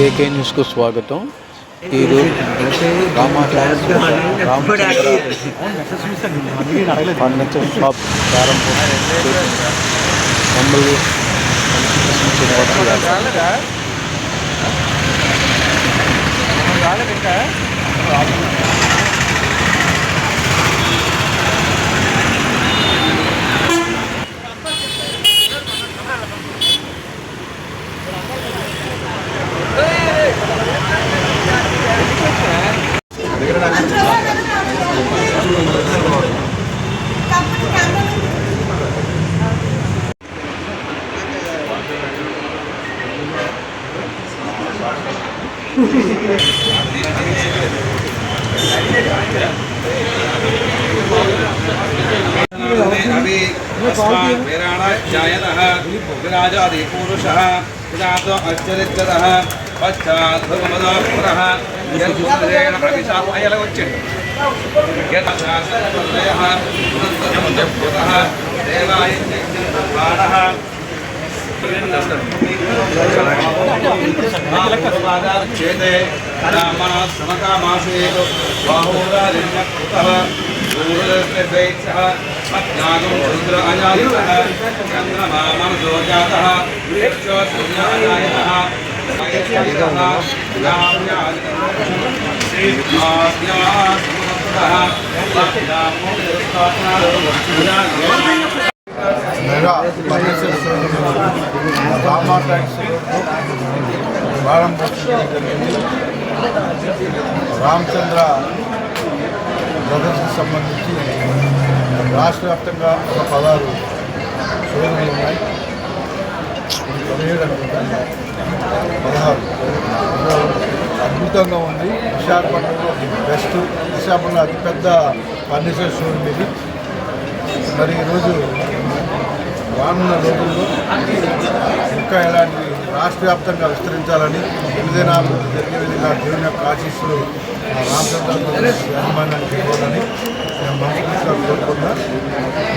కేకే న్యూస్కు స్వాగతం ఈరోజు Rama tax Ramachandra furniture shop ప్రారంభం మమ్మల్ని శ్రీనివాస్ अभी विराजादि पुरुषः विराजो अच्चरित्रतः पश्चात् भगवतः पुरः यद्रेण अभिशाप अयलवच्चिन् यथाशास्त्रपदयः पुरः देवाय बाणः चेते ब्राह्मण समकामासेत बाहोरालिन्यकृतः दूरदर्शद्वैत्सः अज्ञातं रुद्र अजायतः चन्द्रमा मनसो जातः वृक्षो सूर्य अजायतः మెగా ఫర్నిచర్ రామా ట్యాక్స్ ప్రారంభోత్సవం జరిగింది రామచంద్ర బ్రదర్స్కి సంబంధించి రాష్ట్ర వ్యాప్తంగా ఒక పదహారు షోరూమ్లు ఉన్నాయి. పదిహేడు పదహారు. అద్భుతంగా ఉంది. విశాఖపట్నంలో బెస్ట్. విశాఖపట్నంలో అతిపెద్ద ఫర్నిచర్ షోరూమ్ ఇది. మరి ఈరోజు రానున్న రోజుల్లో ఇంకా ఎలాంటి రాష్ట్ర వ్యాప్తంగా విస్తరించాలని ఎనిమిదినాలు జరిగే విధంగా దేవుని యొక్క ఆశీస్సులు మా ఇవ్వాలని నేను మనస్ఫూర్తిగా కోరుకున్నా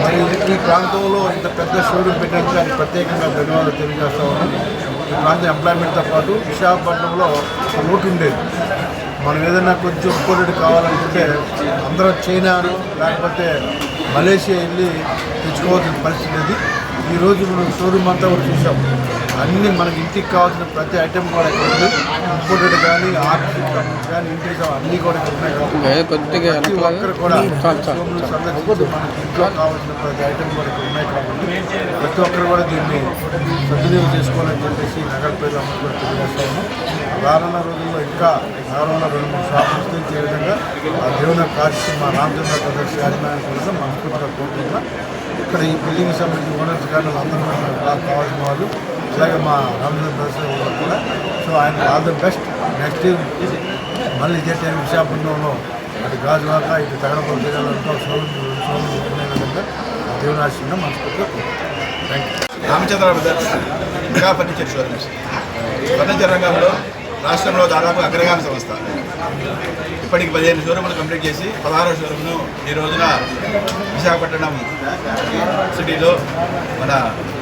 మరి ఈ ప్రాంతంలో ఇంత పెద్ద షోరూమ్ పెట్టడానికి దానికి ప్రత్యేకంగా ధన్యవాదాలు తెలియజేస్తా ఉన్నాను. ఈ ప్రాంతం ఎంప్లాయ్మెంట్తో పాటు విశాఖపట్నంలో ఒక లోటు ఉండేది. మనం ఏదైనా కొంచెం ఇంపోర్టెడ్ కావాలనుకుంటే అందరం చైనాను లేకపోతే మలేషియా వెళ్ళి తెచ్చుకోవాల్సిన పరిస్థితి ఇది ఈరోజు మనం షోరూమ్ అంతా కూడా చూసాం. అన్నీ మనకి ఇంటికి కావాల్సిన ప్రతి ఐటెం కూడా ఇక్కడ ఉంది. ఇంపోర్టెడ్ కానీ ఆర్టిఫిషియల్ కానీ ఇంటికి కావాలి అన్నీ కూడా ఉన్నాయి కాబట్టి ఒక్కరు కూడా సందర్శించి మనకి ఇంట్లో కావాల్సిన ప్రతి ఐటెం కూడా ఇక్కడ ఉన్నాయి కాబట్టి ప్రతి ఒక్కరు కూడా దీన్ని సద్వినియోగం చేసుకోవాలని చెప్పేసి నగర ప్రజలందరూ కూడా తెలియజేస్తా ఉన్నాం. రానున్న రోజుల్లో ఇంకా రానున్న రెండు మూడు షాపులు విస్తరించే విధంగా ఆ దేవుని కాశీ మా రామచంద్ర ప్రదర్శన యాజమాన్యం కూడా మనస్ఫూర్తిగా కోరుకుంటున్నా. ఇక్కడ ఈ బిల్డింగ్ సంబంధించిన ఓనర్స్ కానీ అందరూ కావాల్సిన వాళ్ళు. అలాగే మా రామచంద్ర ప్రసాద్ కూడా. సో ఆయన ఆల్ ద బెస్ట్ నెక్స్ట్ మళ్ళీ ఇదే టైం విశాఖపట్నంలో అటు గాజువాక ఇటు తగడపల్లి జిల్లాలో షోరూమ్ షోరూమ్ ఉండే విధంగా ఆ మనస్ఫూర్తిగా thank you Ramachandra brothers mega furniture showrooms furniture రంగంలో రాష్ట్రంలో దాదాపు అగ్రగామి సంస్థ. ఇప్పటికి పదిహేను షోరూములు కంప్లీట్ చేసి పదహారో షోరూమ్ను ఈ రోజున విశాఖపట్నం సిటీలో మన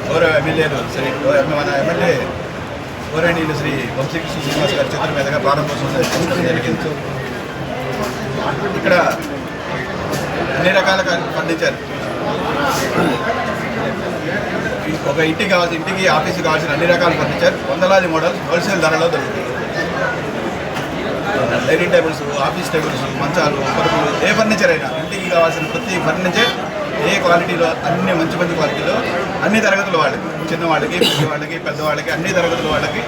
గౌరవ ఎమ్మెల్యేలు శ్రీ మన ఎమ్మెల్యే గౌరవనీయులు శ్రీ వంశీకృష్ణ శ్రీనివాస్ గారి చేతుల మీదుగా ప్రారంభోత్సవం జరిగింది. ఇక్కడ అన్ని రకాల ఫర్నిచర్ ఒక ఇంటికి కావాల్సిన ఇంటికి ఆఫీస్కి కావాల్సిన అన్ని రకాల ఫర్నిచర్ వందలాది మోడల్స్ హోల్సేల్ ధరలో దొరుకుతుంది డైనింగ్ టేబుల్స్ ఆఫీస్ టేబుల్స్ మంచాలు పరుపులు ఏ ఫర్నిచర్ అయినా ఇంటికి కావాల్సిన ప్రతి ఫర్నిచర్ ఏ క్వాలిటీలో అన్ని మంచి మంచి క్వాలిటీలో అన్ని తరగతుల వాళ్ళకి చిన్నవాళ్ళకి పెద్ద వాళ్ళకి పెద్దవాళ్ళకి అన్ని తరగతుల వాళ్ళకి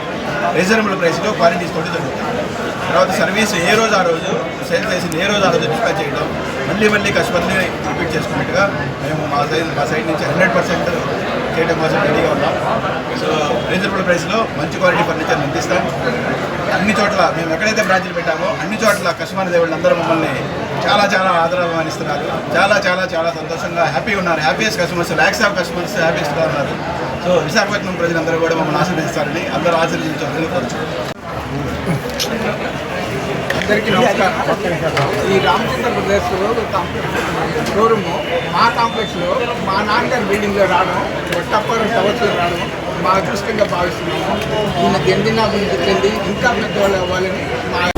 రీజనబుల్ ప్రైస్లో క్వాలిటీస్ తోటి దొరుకుతుంది తర్వాత సర్వీస్ ఏ రోజు ఆ రోజు సేల్ చేసి ఏ రోజు ఆ రోజు డిస్పాచ్ చేయడం మళ్ళీ మళ్ళీ కస్టమర్ని రిపీట్ చేసుకున్నట్టుగా మేము మా సైడ్ మా సైడ్ నుంచి హండ్రెడ్ పర్సెంట్ చేయడం కోసం రెడీగా ఉన్నాం. సో రీజనబుల్ ప్రైస్లో మంచి క్వాలిటీ ఫర్నిచర్ అందిస్తాం అన్ని చోట్ల మేము ఎక్కడైతే బ్రాంచ్లు పెట్టామో అన్ని చోట్ల కస్టమర్ దేవుళ్ళు అందరూ మమ్మల్ని చాలా చాలా ఆదరవానిస్తున్నారు చాలా చాలా చాలా సంతోషంగా హ్యాపీగా ఉన్నారు. Happiest customers lakhs of customers హ్యాపీయెస్ట్గా ఉన్నారు. సో విశాఖపట్నం ప్రజలందరూ కూడా మమ్మల్ని ఆశీర్దిస్తారని అందరూ ఆశీర్వదించాలని కోరుచున్నాం. అందరికీ నమస్కారం. ఈ రామచంద్ర బ్రదర్స్ షోరూము మా కాంప్లెక్స్లో మా నాన్నగారి బిల్డింగ్లో రావడం కొట్టప్పర్ సంవత్సరం రావడం మా అదృష్టంగా భావిస్తున్నాము ఈయన అభివృద్ధి చెంది ఇంకా పెద్దవాళ్ళు అవ్వాలని మా